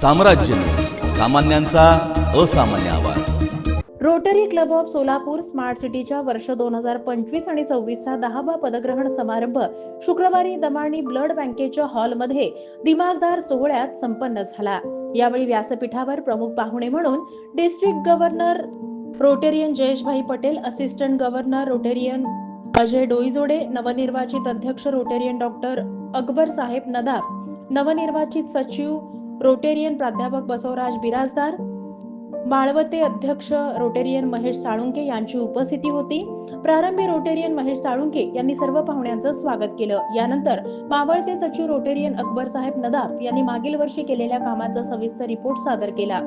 साम्राज्य. सामान्यांचा असामान्य आवाज. Rotary Club of Solapur smart सिटीच्या वर्ष दोन हजार पंचवीस आणि सव्वीसचा दहावा पदग्रहण समारंभ शुक्रवारी दमाणी ब्लड बँकेच्या हॉलमध्ये दिमागदार सोहळ्यात संपन्न झाला. यावेळी व्यासपीठावर प्रमुख पाहुणे म्हणून district governor rotarian Jayeshbhai Patel assistant governor rotarian Ajay Doijode नवनिर्वाचित अध्यक्ष रोटेरियन डॉक्टर अकबर साहेब नदाफ नवनिर्वाचित सचिव रोटेरियन प्राध्यापक बसवराज बिराजदार. माळवते अध्यक्ष रोटेरियन महेश साळुंके यांची उपस्थिती होती. प्रारंभी रोटेरियन महेश साळुंके यांनी सर्व पाहुण्यांचं स्वागत केलं. यानंतर मावळते सचिव रोटेरियन अकबर साहेब नदाफ यांनी मागील वर्षी केलेल्या कामाचा सविस्तर रिपोर्ट सादर केला.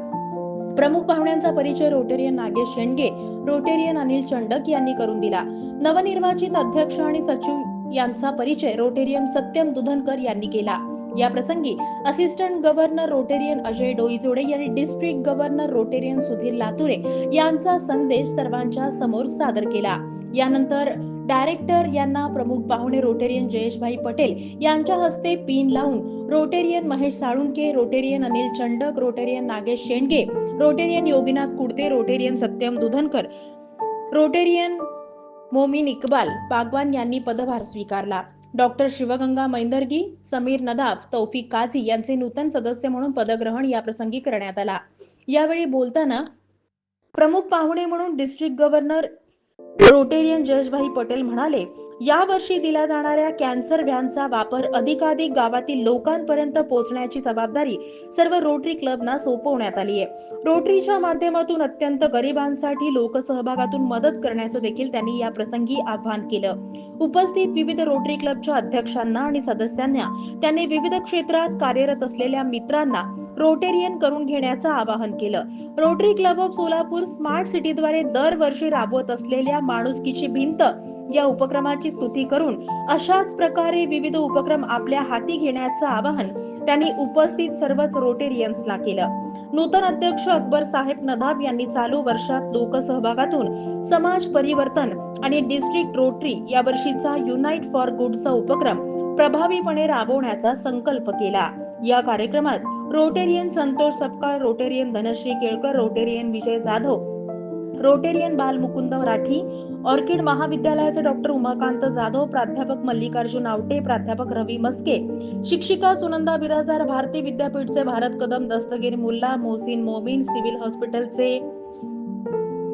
प्रमुख पाहुण्यांचा परिचय रोटेरियन नागेश शेंडगे रोटेरियन अनिल चंडक यांनी करून दिला. नवनिर्वाचित अध्यक्ष आणि सचिव यांचा परिचय रोटेरियन सत्यम दुधनकर यांनी केला. या प्रसंगी assistant governor Rotarian Ajay Doijode यांनी district governor Rotarian Sudhir Lature यांचा संदेश सर्वांच्या समोर सादर केला. यानंतर डायरेक्टर यांना प्रमुख पाहुणे रोटेरियन जयेशभाई पटेल यांच्या हस्ते पिन लावून rotarian Mahesh Salunke rotarian Anil Chandak rotarian Nagesh Shendge rotarian Yoginath Kudte rotarian Satyam Dudhankar rotarian Momin Iqbal Bagwan यांनी पदभार स्वीकारला. डॉक्टर शिवगंगा मैंदर्गी समीर नदाफ तौफिक काझी यांचे नूतन सदस्य म्हणून पदग्रहण याप्रसंगी करण्यात आला. यावेळी बोलताना प्रमुख पाहुणे म्हणून district governor Rotarian Jayeshbhai Patel म्हणाले या वर्षी दिल्या जाणाऱ्या कॅन्सर व्हॅनचा वापर अधिकाधिक गावातील लोकांपर्यंत पोहोचण्याची जबाबदारी सर्व रोटरी क्लबना सोपवण्यात आली आहे. रोटरीच्या माध्यमातून अत्यंत गरिबांसाठी लोकसहभागातून मदत करण्याचं देखील त्यांनी या प्रसंगी आवाहन केलं. उपस्थित विविध रोटरी क्लबच्या अध्यक्षांना आणि सदस्यांना त्यांनी विविध क्षेत्रात कार्यरत असलेल्या मित्रांना रोटेरियन करून घेण्याचं आवाहन केलं. Rotary Club of Solapur smart सिटीद्वारे दरवर्षी राबवत असलेल्या माणुसकीची भिंत या उपक्रमाची स्तुती करून अशाच प्रकारे विविध उपक्रम आपल्या हाती घेण्याचं आवाहन त्यांनी उपस्थित सर्वच रोटेरियन्सला केलं. नूतन अध्यक्ष अकबर साहेब नदाब यांनी चालू वर्षात लोकसहभागातून समाज परिवर्तन आणि डिस्ट्रिक्ट रोटरी या वर्षीचा युनाइट फॉर गुडचा उपक्रम प्रभावीपणे राबवण्याचा संकल्प केला. या कार्यक्रमात rotarian Santosh Sapkal rotarian Dhanashree Kelkar rotarian Vijay Jadhav Rotarian Bal Mukund Rathi Orchid महाविद्यालयाचे डॉक्टर उमाकांत जाधव प्राध्यापक मल्लिकार्जुन आवटे प्राध्यापक रवी मस्के शिक्षिका सुनंदा बिराजार भारती विद्यापीठचे भारत कदम दस्तगीर मुल्ला मोहसिन मोमीन सिव्हिल हॉस्पिटलचे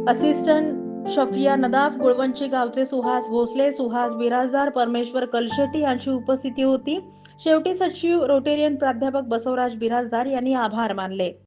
असिस्टंट शफिया नदाफ गुळवंची गावचे सुहास भोसले सुहास बिराजदार परमेश्वर कलशेटी यांची उपस्थिती होती. शेवटी सचिव रोटेरियन प्राध्यापक बसवराज बिराजदार यांनी आभार मानले.